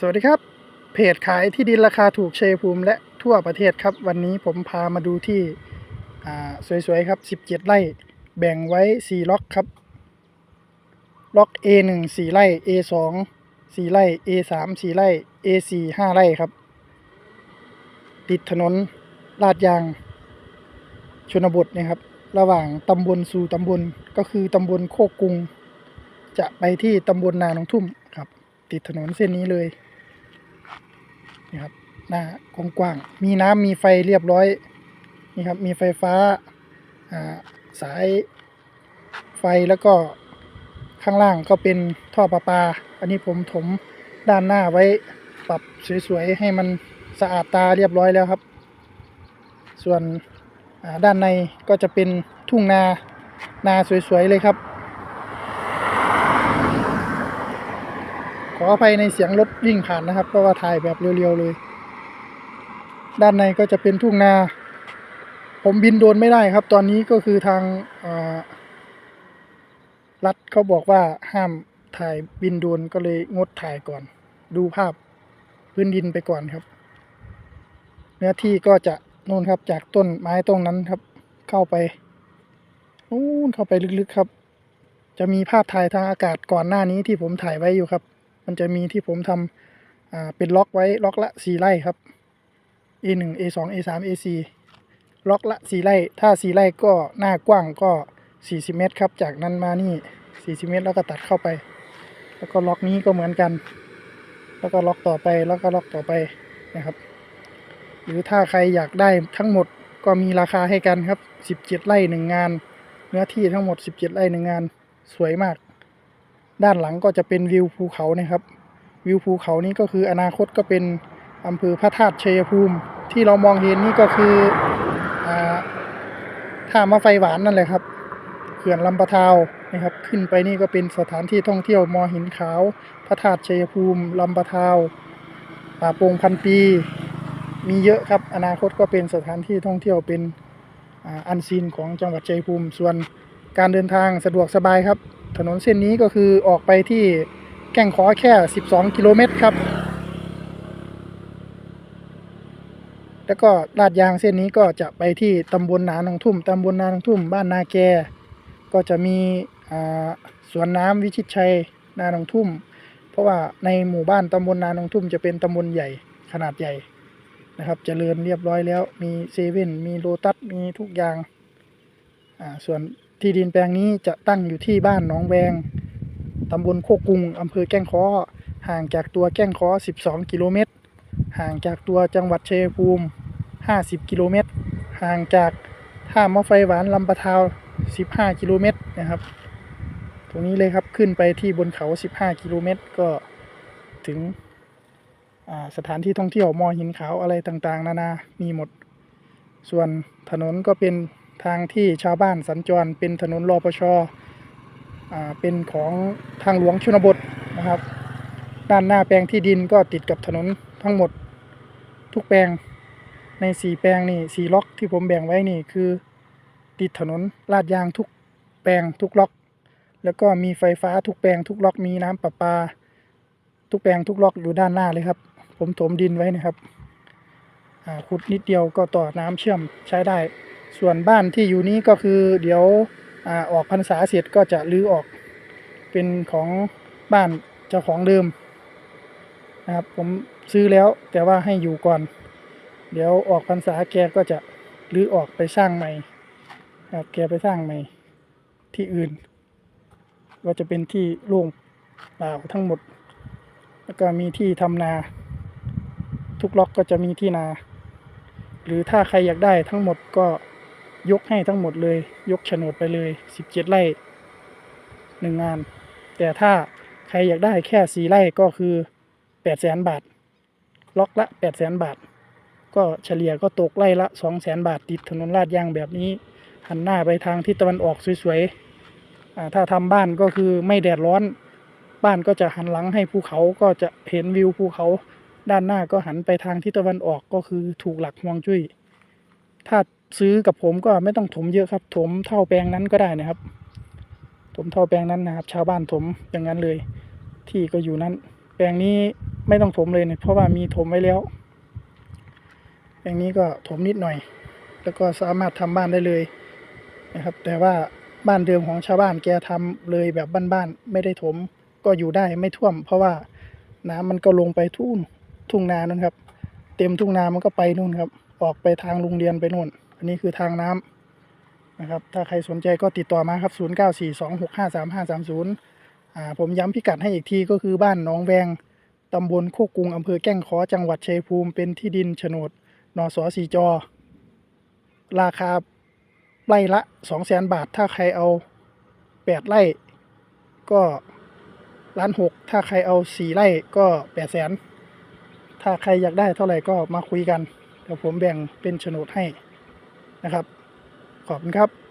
สวัสดีครับ เพจขายที่ดินราคาถูกเชยภูมิและทั่วประเทศครับ วันนี้ผมพามาดูที่อ่าสวยๆครับ 17 ไร่แบ่งไว้ 4 ล็อกครับ ล็อก A1 4 ไร่ A2 4 ไร่ A3 4 ไร่ A4 5 ไร่ครับ ติดถนนลาดยาง ชนบทนะครับ ระหว่างตำบลสู่ตำบลก็คือตำบลโคกกุง จะไปที่ตำบลนาหนองทุ่มครับ ติดถนนเส้นนี้เลย นี่ครับหน้ากว้างๆมีน้ำมีไฟเรียบร้อยนี่ครับมีไฟฟ้าสายไฟแล้วก็ข้างล่างก็เป็นท่อประปา อันนี้ผมถมด้านหน้าไว้ปรับสวยๆให้มันสะอาดตาเรียบร้อยแล้วครับ ส่วนด้านในก็จะเป็นทุ่งนานาสวยๆเลยครับ ขออภัยในเสียงรถวิ่งผ่านนะครับเพราะว่าถ่ายแบบเรียวๆเลย ด้านในก็จะเป็นทุ่งนา ผมบินโดนไม่ได้ครับ ตอนนี้ก็คือทางรัฐเขาบอกว่าห้ามถ่ายบินโดนก็เลยงดถ่ายก่อน ดูภาพพื้นดินไปก่อนครับ เนื้อที่ก็จะนู่นครับจากต้นไม้ตรงนั้นครับ เข้าไปนู่นเข้าไปลึกๆครับ จะมีภาพถ่ายทางอากาศก่อนหน้านี้ที่ผมถ่ายไว้อยู่ครับ มันจะมีที่ผมทำเป็นล็อกไว้ล็อกละสี่ไร่ครับ A1 A2 A3 A4 ล็อกละสี่ไร่ถ้าสี่ไร่ก็หน้ากว้างก็สี่สิบเมตรครับ จากนั้นมานี่สี่สิบเมตร แล้วก็ตัดเข้าไป แล้วก็ล็อกนี้ก็เหมือนกัน แล้วก็ล็อกต่อไปแล้วก็ล็อกต่อไปนะครับ หรือถ้าใครอยากได้ทั้งหมดก็มีราคาให้กันครับสิบเจ็ดไร่หนึ่งงาน เนื้อที่ทั้งหมดสิบเจ็ดไร่หนึ่งงาน สวยมาก ด้านหลังก็จะเป็นวิวภูเขานะครับ วิวภูเขานี้ก็คืออนาคตก็เป็นอำเภอพระธาตุชัยภูมิ ที่เรามองเห็นนี่ก็คืออ่าท่ามะไฟหวานนั่นแหละครับเขื่อนลำปะทาวนะครับ ขึ้นไปนี่ก็เป็นสถานที่ท่องเที่ยวมอหินขาว พระธาตุชัยภูมิลำปะทาวป่าโป่งพันปี มีเยอะครับ อนาคตก็เป็นสถานที่ท่องเที่ยวเป็นอันซีนของจังหวัดชัยภูมิ ส่วนการเดินทางสะดวกสบายครับ ถนนเส้นนี้ก็คือออกไปที่แก่งขอแค่ 12 กิโลเมตรครับ แล้วก็ลาดยางเส้นนี้ก็จะไปที่ตำบลนาหนองทุ่มตำบลนาหนองทุ่ม บ้านนาแก ก็จะมีสวนน้ำวิชิตชัยนาหนองทุ่ม เพราะว่าในหมู่บ้านตำบลนาหนองทุ่ม จะเป็นตำบลใหญ่ขนาดใหญ่นะครับจเจริญเรียบร้อยแล้วมีเซเว่นมีโลตัสมีทุกอย่าง อ่า ส่วน ที่ดินแปลงนี้จะตั้งอยู่ที่บ้านหนองแวงตำบลโคกกุงอำเภอแก้งค้อ ห่างจากตัวแก้งค้อ 12 กิโลเมตร ห่างจากตัวจังหวัดเชัยงภูมิ 50 กิโลเมตร ห่างจากท่ามะไฟหวานลำปะทาว 15 กิโลเมตรนะครับ ตรงนี้เลยครับขึ้นไปที่บนเขา 15 กิโลเมตร ก็ถึงสถานที่ท่องเที่ยวมอหินขาวอะไรต่างๆ นานา มีหมด ส่วนถนนก็เป็น ทางที่ชาวบ้านสัญจรเป็นถนนรอปชเป็นของทางหลวงชนบทนะครับ ด้านหน้าแปลงที่ดินก็ติดกับถนนทั้งหมดทุกแปลงในสี่แปลงนี่สี่ล็อกที่ผมแบ่งไว้นี่คือ ติดถนนลาดยางทุกแปลงทุกล็อก แล้วก็มีไฟฟ้าทุกแปลงทุกล็อกมีน้ำประปา ทุกแปลงทุกล็อกอยู่ด้านหน้าเลยครับ ผมถมดินไว้นะครับขุดนิดเดียวก็ต่อน้ำเชื่อมใช้ได้ ส่วนบ้านที่อยู่นี้ก็คือเดี๋ยวอออกพรรษาเสร็จก็จะรื้อออกเป็นของบ้านเจ้าของเดิมนะครับผมซื้อแล้วแต่ว่าให้อยู่ก่อน เดี๋ยวออกพรรษาแกก็จะรื้อออกไปสร้างใหม่นะครับแกไปสร้างใหม่ที่อื่น ก็จะเป็นที่โล่งเปล่าทั้งหมด แล้วก็มีที่ทำนา ทุกล็อกก็จะมีที่นา หรือถ้าใครอยากได้ทั้งหมดก็ ยกให้ทั้งหมดเลย ยกโฉนดไปเลย 17 ไร่หนึ่งงาน แต่ถ้าใครอยากได้แค่สี่ไร่ก็คือ8แสนบาท ล็อกละ8แสนบาท ก็เฉลี่ยก็ตกไร่ละ2แสนบาท ติดถนนลาดยางแบบนี้ หันหน้าไปทางทิศตะวันออกสวยๆถ้าทำบ้านก็คือไม่แดดร้อน บ้านก็จะหันหลังให้ภูเขาก็จะเห็นวิวภูเขา ด้านหน้าก็หันไปทางทิศตะวันออกก็คือถูกหลักฮวงจุ้ย ถ้า ซื้อกับผมก็ไม่ต้องถมเยอะครับ ถมเท่าแปลงนั้นก็ได้นะครับ ถมเท่าแปลงนั้นนะครับ ชาวบ้านถมอย่างนั้นเลย ที่ก็อยู่นั้น แปลงนี้ไม่ต้องถมเลยเนี่ยเพราะว่ามีถมไว้แล้วอย่างนี้ก็ถมนิดหน่อย แล้วก็สามารถทำบ้านได้เลยนะครับ แต่ว่าบ้านเดิมของชาวบ้านแกทำเลยแบบบ้านๆไม่ได้ถมก็อยู่ได้ไม่ท่วม เพราะว่าน้ำมันก็ลงไปทุ่งทุ่งนานั่นครับ เต็มทุ่งนามันก็ไปนู่นครับ ออกไปทางโรงเรียนไปนู่น อันนี้คือทางน้ำนะครับ ถ้าใครสนใจก็ติดต่อมาครับ 0 9 4 2 6 5 3 5 3 0อ่าผมย้ำพิกัดให้อีกทีก็คือบ้านหนองแวงตำบลโคกรุงอำเภอแก้งขอจังหวัดชัยภูมิเป็นที่ดินโฉนดนสสีจอ ราคาไร่ละสองแสนบาท ถ้าใครเอาแปดไร่ก็ล้านหกถ้าใครเอาสี่ไร่ก็แปดแสนถ้าใครอยากได้เท่าไหร่ก็มาคุยกันเดี๋ยวผมแบ่งเป็นโฉนดให้ นะครับ ขอบคุณครับ